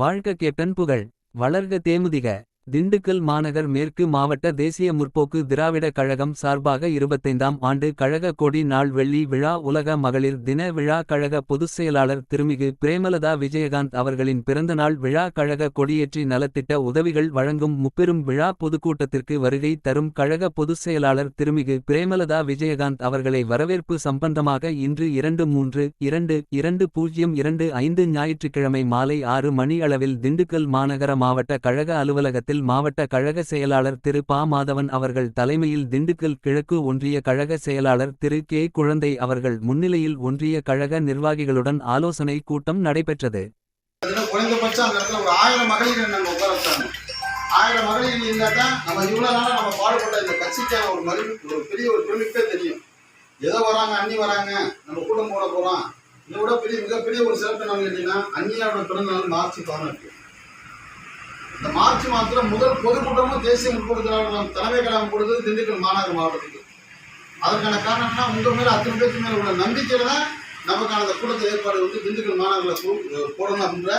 வாழ்க கேப்டன் புகழ். வளர்க தேமுதிக. திண்டுக்கல் மாநகர் மேற்கு மாவட்ட தேசிய முற்போக்கு திராவிட கழகம் சார்பாக இருபத்தைந்தாம் ஆண்டு கழக கொடி நாள் வெள்ளி விழா உலக மகளிர் தின விழா கழக பொதுச் செயலாளர் திருமிகு பிரேமலதா விஜயகாந்த் அவர்களின் பிறந்தநாள் விழா கழக கொடியேற்றி நலத்திட்ட உதவிகள் வழங்கும் முப்பெரும் விழா பொதுக்கூட்டத்திற்கு வருகை தரும் கழக பொதுச் செயலாளர் திருமிகு பிரேமலதா விஜயகாந்த் அவர்களை வரவேற்பு சம்பந்தமாக இன்று இரண்டு மூன்று இரண்டு இரண்டு பூஜ்ஜியம் இரண்டு ஐந்து ஞாயிற்றுக்கிழமை மாலை ஆறு மணி அளவில் திண்டுக்கல் மாநகர மாவட்ட கழக அலுவலகத்தில் மாவட்ட கழக செயலாளர் திரு. பா. மாதவன் அவர்கள் தலைமையில் திண்டுக்கல் கிழக்கு ஒன்றிய கழக செயலாளர் திரு. கே. குழந்தை அவர்கள் முன்னிலையில் ஒன்றிய கழக நிர்வாகிகளுடன் ஆலோசனை கூட்டம் நடைபெற்றது. ஆயிரம் மகளிர் நம்ம தான் நம்ம இவ்வளவு நாளா நம்ம பாடுபட்ட இந்த கட்சிக்கான ஒரு மறு ஒரு பெரிய ஒரு பெருமிப்பே தெரியும். ஏதோ வராங்க அண்ணி வராங்க நம்ம கூட்டம் போட போறோம். இதை விட பெரிய மிகப்பெரிய ஒரு சிறப்பு என்னன்னு கேட்டீங்கன்னா அண்ணியாவோட பிறந்தநாள் மார்ச் பதினெட்டு. இந்த மார்ச் மாதத்தில் முதல் பொதுக்கூட்டமும் தேசிய முற்போக்கு தலைமை கழகம் கொடுத்தது திண்டுக்கல் மாநகர மாவட்டத்துக்கு. அதற்கான காரணம்னா உங்கள் மேலே அத்தனை பேருக்கு மேலே உள்ள நம்பிக்கையில தான் நமக்கான அந்த கூட்டத்தை ஏற்பாடு வந்து திண்டுக்கல் மாநகரில் போடணும் அப்படின்ற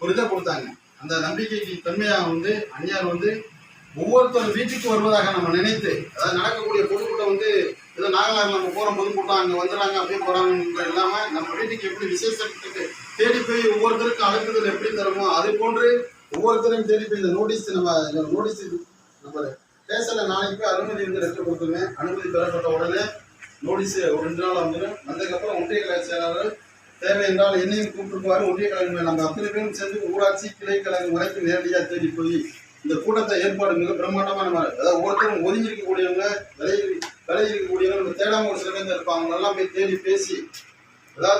ஒரு இதை கொடுத்தாங்க. அந்த நம்பிக்கைக்கு தன்மையாக வந்து அந்நியார் வந்து ஒவ்வொருத்தர் வீட்டுக்கு வருவதாக நம்ம நினைத்து அதாவது நடக்கக்கூடிய பொதுக்கூட்டம் வந்து ஏதோ நாகலாறு நம்ம போகிற பொதுக்கூட்டம் அங்கே வந்துடுறாங்க அப்படியே போகிறாங்க இல்லாமல் நம்ம வீட்டுக்கு எப்படி விசேஷத்துக்கு தேடி போய் ஒவ்வொருத்தருக்கும் அழைப்புதல் எப்படி தருமோ அது போன்று ஒவ்வொருத்தரையும் தேடி போய் இந்த நோட்டீஸ் நம்ம நோட்டீஸ் நம்ம பேசல. நாளைக்கு போய் அனுமதி வந்து லெட்டர் கொடுத்துருங்க. அனுமதி பெறப்பட்ட உடனே நோட்டீஸ் ஒரு ரெண்டு நாள் வந்துடும். வந்ததுக்கப்புறம் ஒன்றிய கழக செயலாளர் தேவை என்றால் என்னையும் கூப்பிட்டுருப்பாரு ஒன்றிய கழகம் நம்ம அத்தனை பேரும் சேர்ந்து ஊராட்சி கிளை கழகம் வரைக்கும் நேரடியாக தேடி போய் இந்த கூட்டத்தை ஏற்பாடு மிக பிரம்மாண்டமாக நம்ம அதாவது ஒருத்தரும் ஒதுங்கி இருக்கக்கூடியவங்க விலை விலை இருக்கக்கூடியவங்க நம்ம தேடாமல் ஒரு சில பேர் இருப்பாங்க. எல்லாம் போய் தேடி பேசி